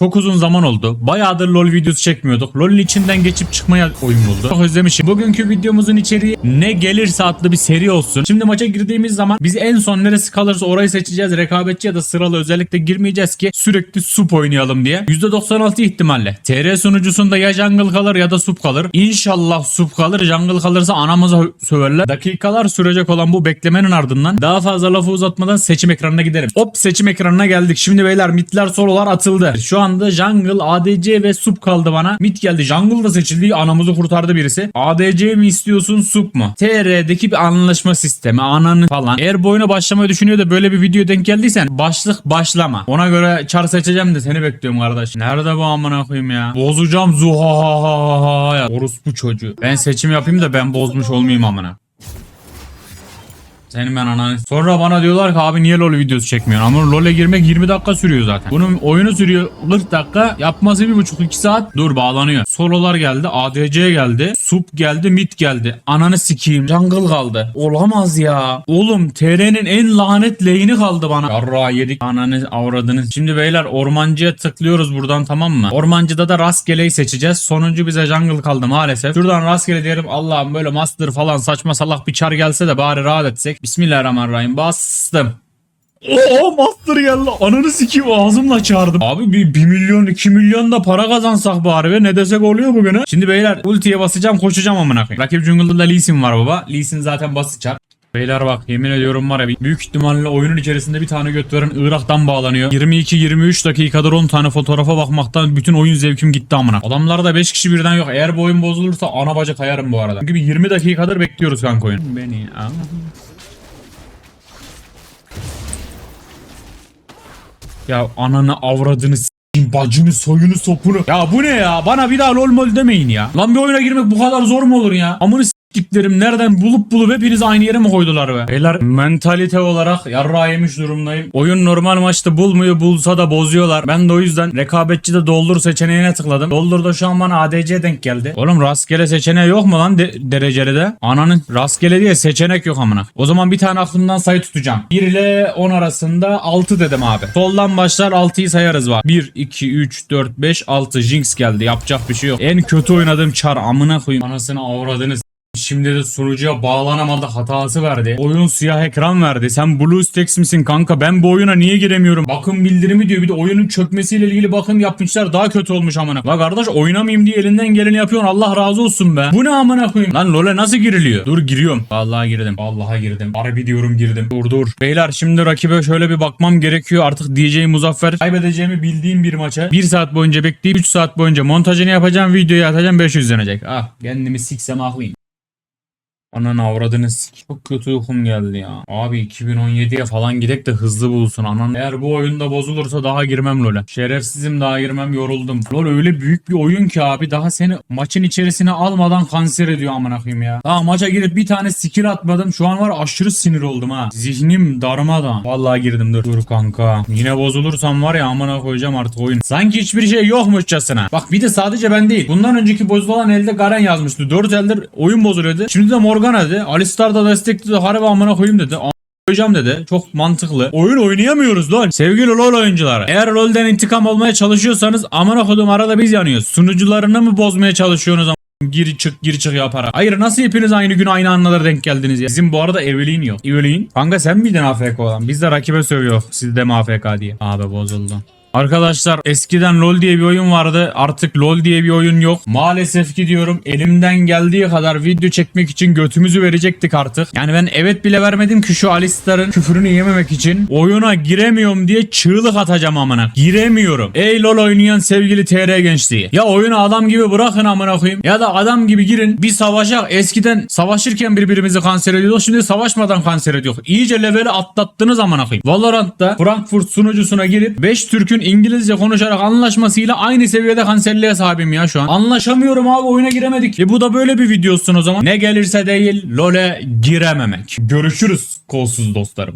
Çok uzun zaman oldu. Bayağıdır LoL videosu çekmiyorduk. LoL'ün içinden geçip çıkmaya oyun buldu. Çok özlemişim. Bugünkü videomuzun içeriği ne gelirse adlı bir seri olsun. Şimdi maça girdiğimiz zaman biz en son neresi kalırsa orayı seçeceğiz. Rekabetçi ya da sıralı özellikle girmeyeceğiz ki sürekli sup oynayalım diye. %96 ihtimalle. TR sunucusunda ya jungle kalır ya da sup kalır. İnşallah sup kalır. Jungle kalırsa anamıza söverler. Dakikalar sürecek olan bu beklemenin ardından daha fazla lafı uzatmadan seçim ekranına gidelim. Hop seçim ekranına geldik. Şimdi beyler midler sololar atıldı. Şu anda jungle, ADC ve sup kaldı bana. Mid geldi. Jungle da seçildi. Anamızı kurtardı birisi. ADC mi istiyorsun sup mu? TR'deki bir anlaşma sistemi. Ananı falan. Eğer bu oyuna başlamayı düşünüyor da böyle bir video denk geldiysen başlık başlama. Ona göre çar seçeceğim de seni bekliyorum kardeş. Nerede bu amına koyayım ya? Bozacağım zuha ya. Orospu çocuğu. Ben seçim yapayım da ben bozmuş olmayayım amına. Senin ben ananı. Sonra bana diyorlar ki abi niye LoL videosu çekmiyorsun? Ama LoL'e girmek 20 dakika sürüyor zaten. Bunun oyunu sürüyor 40 dakika. Yapması 1,5-2 saat. Dur bağlanıyor. Sololar geldi. ADC geldi. Sup geldi. Mid geldi. Ananı sikeyim. Jungle kaldı. Olamaz ya. Oğlum TR'nin en lanet lehini kaldı bana. Yarra yedik. Ananı avradınız. Şimdi beyler ormancıya tıklıyoruz buradan tamam mı? Ormancıda da rastgeleyi seçeceğiz. Sonuncu bize jungle kaldı maalesef. Şuradan rastgele diyelim Allah'ım böyle master falan saçma salak bir çar gelse de bari rahat etsek. Bismillahirrahmanirrahim. Bastım. Oo master geldi. Ananı sikeyim ağzımla çağırdım. Abi bir 1 milyon 2 milyon da para kazansak bari ve ne desek oluyor bugün ha. Şimdi beyler ultiye basacağım koşacağım amına koyayım. Rakip jungle'da da Lee Sin var baba. Lee Sin zaten basacak. Beyler bak yemin ediyorum var ya büyük ihtimalle oyunun içerisinde bir tane göt veren Irak'tan bağlanıyor. 22-23 dakikadır 10 tane fotoğrafa bakmaktan bütün oyun zevkim gitti amına. Adamlarda 5 kişi birden yok. Eğer bu oyun bozulursa ana bacak kayarım bu arada. Çünkü bir 20 dakikadır bekliyoruz kanka oyun. Beni al. Ya ananı avradını s**eyim, bacını soyunu sopunu. Ya bu ne ya? Bana bir daha lol mol demeyin ya. Lan bir oyuna girmek bu kadar zor mu olur ya? Amını s**tiklerim nereden bulup bulup hepiniz aynı yere mi koydular be? Beyler mentalite olarak yarra yemiş durumdayım. Oyun normal maçta bulmuyor bulsa da bozuyorlar. Ben de o yüzden rekabetçide doldur seçeneğine tıkladım. Doldurda şu an bana ADC denk geldi. Oğlum rastgele seçeneği yok mu lan de- dereceli de? Ananın rastgele diye seçenek yok amına. O zaman bir tane aklımdan sayı tutacağım. 1 ile 10 arasında 6 dedim abi. Soldan başlar 6'yı sayarız var. 1, 2, 3, 4, 5, 6 Jinx geldi. Yapacak bir şey yok. En kötü oynadığım çar amına koyayım. Anasını avradınız. Şimdi de sunucuya bağlanamadı hatası verdi. Oyun siyah ekran verdi. Sen BlueStacks misin kanka? Ben bu oyuna niye giremiyorum? Bakın bildirimi diyor. Bir de oyunun çökmesiyle ilgili bakım yapmışlar. Daha kötü olmuş amına. La kardeş oynamayayım diye elinden geleni yapıyorsun. Allah razı olsun be. Bu ne amına koyayım? Lan LoL'e nasıl giriliyor? Dur giriyorum. Vallahi girdim. Vallahi girdim. Harbi diyorum girdim. Dur dur. Beyler şimdi rakibe şöyle bir bakmam gerekiyor. Artık DJ Muzaffer kaybedeceğimi bildiğim bir maça 1 saat boyunca bekleyip 3 saat boyunca montajını yapacağım. Videoyu atacağım 500 izlenecek. Ah kendimi siksem aklıyım. Ananı avradını sik. Çok kötü uykum geldi ya. Abi 2017'ye falan gidek de hızlı bulsun anan. Eğer bu oyunda bozulursa daha girmem LoL'e. Şerefsizim daha girmem yoruldum. LoL öyle büyük bir oyun ki abi daha seni maçın içerisine almadan kanser ediyor amına koyayım ya. Daha maça girip bir tane skill atmadım. Şu an var aşırı sinir oldum ha. Zihnim darmadan. Vallahi girdim dur. Dur kanka. Yine bozulursam var ya amına koyacağım artık oyun. Sanki hiçbir şey yokmuşçasına. Bak bir de sadece ben değil. Bundan önceki bozulan elde Garen yazmıştı. 4 eldir oyun bozuluyordu. Şimdi de Morgana dedi. Alistar da destekli harbi amına koyayım dedi. A- koyacağım dedi. Çok mantıklı. Oyun oynayamıyoruz lan. Sevgili LoL oyuncuları. Eğer LoL'den intikam olmaya çalışıyorsanız amına kodum arada biz yanıyoruz. Sunucularını mı bozmaya çalışıyorsunuz am- Gir çık gir çık yaparak. Hayır nasıl hepiniz aynı gün aynı anlara denk geldiniz ya. Bizim bu arada Evelyn yok. Evelyn. Kanka sen miydin AFK olan? Biz de rakibe sövüyor. Siz de mi AFK diye. Abi bozuldu. Arkadaşlar eskiden LoL diye bir oyun vardı. Artık LoL diye bir oyun yok. Maalesef ki diyorum elimden geldiği kadar video çekmek için götümüzü verecektik artık. Yani ben evet bile vermedim ki şu Alistar'ın küfürünü yememek için. Oyuna giremiyorum diye çığlık atacağım amına. Giremiyorum. Ey LoL oynayan sevgili TR gençliği. Ya oyunu adam gibi bırakın amına koyayım. Ya da adam gibi girin. Bir savaşa eskiden savaşırken birbirimizi kanser ediyorduk. Şimdi savaşmadan kanser ediyor. İyice leveli atlattınız amına koyayım. Valorant'ta Frankfurt sunucusuna girip 5 Türk'ün İngilizce konuşarak anlaşmasıyla aynı seviyede kanserliğe sahibim ya şu an. Anlaşamıyorum abi oyuna giremedik. E bu da böyle bir videosun o zaman. Ne gelirse değil LoL'e girememek. Görüşürüz kolsuz dostlarım.